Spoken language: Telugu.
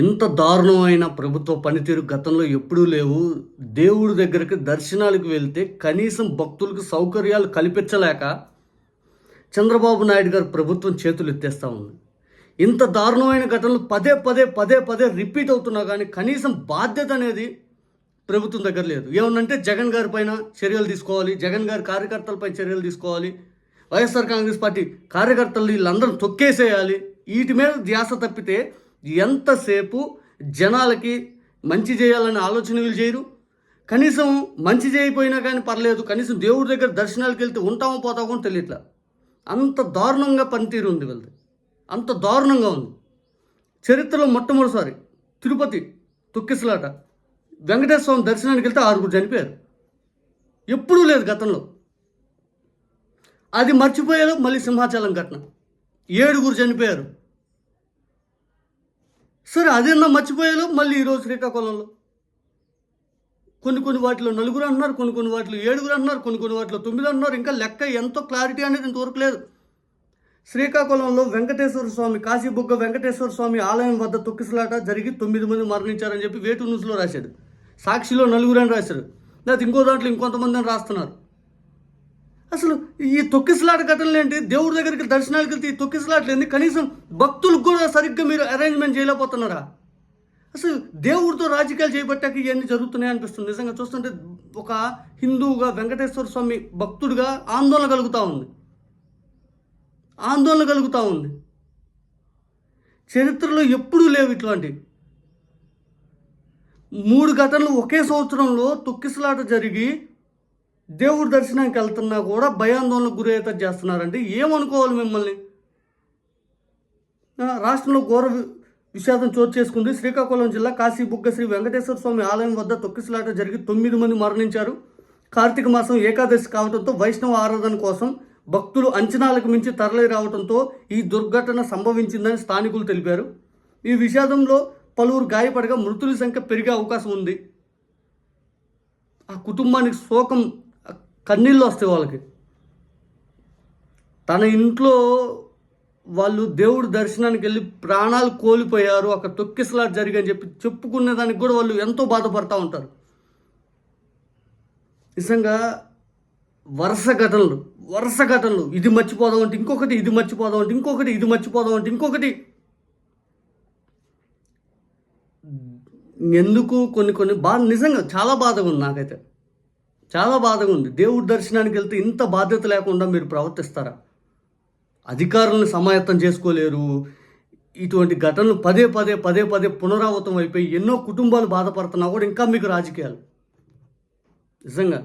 ఇంత దారుణమైన ప్రభుత్వ పనితీరు గతంలో ఎప్పుడూ లేవు. దేవుడి దగ్గరికి దర్శనాలకు వెళ్తే కనీసం భక్తులకు సౌకర్యాలు కల్పించలేక చంద్రబాబు నాయుడు గారు ప్రభుత్వం చేతులు ఎత్తేస్తూ ఉంది. ఇంత దారుణమైన ఘటనలు పదే పదే పదే పదే రిపీట్ అవుతున్నా కానీ కనీసం బాధ్యత అనేది ప్రభుత్వం దగ్గర లేదు. ఏమన్నంటే జగన్ గారి పైన చర్యలు తీసుకోవాలి జగన్ గారి కార్యకర్తలపై చర్యలు తీసుకోవాలి వైఎస్ఆర్ కాంగ్రెస్ పార్టీ కార్యకర్తలు వీళ్ళందరూ తొక్కేసేయాలి వీటి మీద ధ్యాస తప్పితే ఎంతసేపు జనాలకి మంచి చేయాలనే ఆలోచన వీళ్ళు చేయరు? కనీసం మంచి చేయకపోయినా కానీ పర్లేదు కనీసం దేవుడి దగ్గర దర్శనాలకు వెళ్తే ఉంటామో పోతామో కూడా తెలియట్లా. అంత దారుణంగా పనితీరు ఉంది వీళ్ళది. అంత దారుణంగా ఉంది. చరిత్రలో మొట్టమొదటిసారి తిరుపతి తొక్కిసలాట. వెంకటేశ్వర స్వామి దర్శనానికి వెళ్తే ఆరుగురు చనిపోయారు. ఎప్పుడూ లేదు గతంలో. అది మర్చిపోయారు మళ్ళీ సింహాచలం ఘటన. ఏడుగురు చనిపోయారు. సరే అదేనా మర్చిపోయాలో మళ్ళీ ఈరోజు శ్రీకాకుళంలో? కొన్ని కొన్ని వాటిలో నలుగురు అన్నారు కొన్ని కొన్ని వాటిలో ఏడుగురు అంటున్నారు కొన్ని కొన్ని వాటిలో తొమ్మిది అన్నారు ఇంకా లెక్క ఎంతో క్లారిటీ అనేది ఇంతవరకు లేదు. శ్రీకాకుళంలో వెంకటేశ్వర స్వామి కాశీబుగ్గ వెంకటేశ్వర స్వామి ఆలయం వద్ద తొక్కిసలాట జరిగి తొమ్మిది మంది మరణించారని చెప్పి వేటు న్యూస్లో రాశాడు. సాక్షిలో నలుగురు అని రాశారు. లేకపోతే ఇంకో దాంట్లో ఇంకొంతమంది అని రాస్తున్నారు. అసలు ఈ తొక్కిసలాట కథలు ఏంటి? దేవుడి దగ్గరికి దర్శనాలకు వెళ్తే ఈ తొక్కిసలాటలు ఏంటి? కనీసం భక్తులకు కూడా సరిగ్గా మీరు అరేంజ్మెంట్ చేయలేకపోతున్నారా? అసలు దేవుడితో రాజకీయాలు చేపట్టాక ఇవన్నీ జరుగుతున్నాయి అనిపిస్తుంది. నిజంగా చూస్తుంటే ఒక హిందువుగా వెంకటేశ్వర స్వామి భక్తుడిగా ఆందోళన కలుగుతూ ఉంది. ఆందోళన కలుగుతూ ఉంది. చరిత్రలో ఎప్పుడూ లేవు ఇట్లాంటివి మూడు ఘటనలు ఒకే సంవత్సరంలో తొక్కిసలాట జరిగి దేవుడి దర్శనానికి వెళ్తున్నా కూడా భయాందోళనకు గురయ్యేటట్టు చేస్తున్నారంటే ఏమనుకోవాలి మిమ్మల్ని? రాష్ట్రంలో ఘోర విషాదం చోటు చేసుకుంది. శ్రీకాకుళం జిల్లా కాశీబుగ్గ శ్రీ వెంకటేశ్వర స్వామి ఆలయం వద్ద తొక్కిసలాట జరిగి తొమ్మిది మంది మరణించారు. కార్తీక మాసం ఏకాదశి కావడంతో వైష్ణవ ఆరాధన కోసం భక్తులు అంచనాలకు మించి తరలి రావడంతో ఈ దుర్ఘటన సంభవించిందని స్థానికులు తెలిపారు. ఈ విషాదంలో పలువురు గాయపడగా మృతుల సంఖ్య పెరిగే అవకాశం ఉంది. ఆ కుటుంబానికి శోకం కన్నీళ్ళు వస్తాయి వాళ్ళకి. తన ఇంట్లో వాళ్ళు దేవుడు దర్శనానికి వెళ్ళి ప్రాణాలు కోల్పోయారు అక్కడ తొక్కిసలాట జరిగని చెప్పి చెప్పుకునే దానికి కూడా వాళ్ళు ఎంతో బాధపడుతూ ఉంటారు. నిజంగా వరుస ఘటనలు వరుస ఘటనలు. ఇది మర్చిపోదాం అంటే ఇంకొకటి ఇది మర్చిపోదాం అంటే ఇంకొకటి ఇది మర్చిపోదాం అంటే ఇంకొకటి. ఎందుకు కొన్ని కొన్ని బాధ నిజంగా చాలా బాధగా ఉంది నాకైతే. చాలా బాధగా ఉంది. దేవుడి దర్శనానికి వెళ్తే ఇంత బాధ్యత లేకుండా మీరు ప్రవర్తిస్తారా? అధికారులను సమాయత్తం చేసుకోలేరు. ఇటువంటి ఘటనలు పదే పదే పదే పదే పునరావృతం అయిపోయి ఎన్నో కుటుంబాలు బాధపడుతున్నా కూడా ఇంకా మీకు రాజకీయాలు. నిజంగా